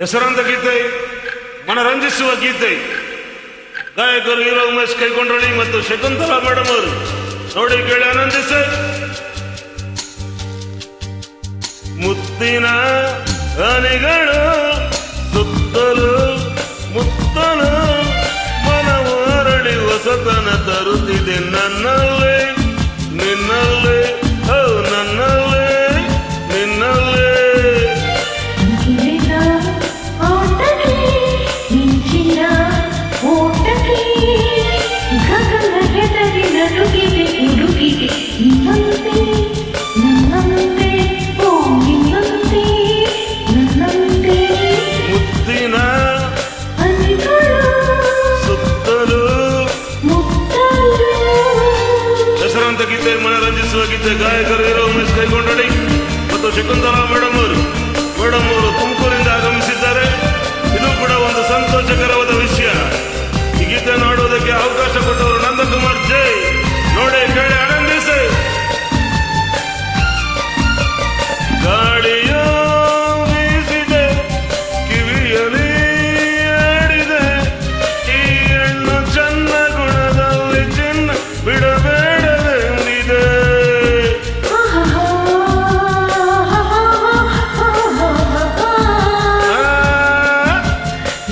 ಹೆಸರಾಂತ ಗೀತೆ, ಮನರಂಜಿಸುವ ಗೀತೆ. ಗಾಯಕರು ಹೀರೋ ಉಮೇಶ್ ಕೈಕೊಂಡ್ರಳಿ ಮತ್ತು ಶಕುಂತಲಾ ಮೇಡಮ್ ಅವರು. ನೋಡಿ ಕೇಳಿ ಆನಂದಿಸ. ಮುತ್ತಿನ ಹನಿಗಳು ಸುತ್ತಲು ಮುತ್ತಲು ಮನವು ಅರಳಿ ಹೊಸತನ ತರುತ್ತಿದೆ ನನ್ನಲ್ಲಿ, ನಿನ್ನಲ್ಲಿ, ಹೌ, ನನ್ನಲ್ಲಿ, ನಿನ್ನಲ್ಲಿ. ಮನರಂಜಿಸುವ ಗೀತೆ ಗಾಯಕರು ಇರೋ ಉಮೇಶ್ ಕೈಗೊಂಡಳಿ ಮತ್ತು ಶಕುಂತಲಾ ಮೇಡಮ್ ಅವರು. ಮೇಡಮ್ ಅವರು ತುಮಕೂರಿಂದ ಆಗಮಿಸಿದ್ದಾರೆ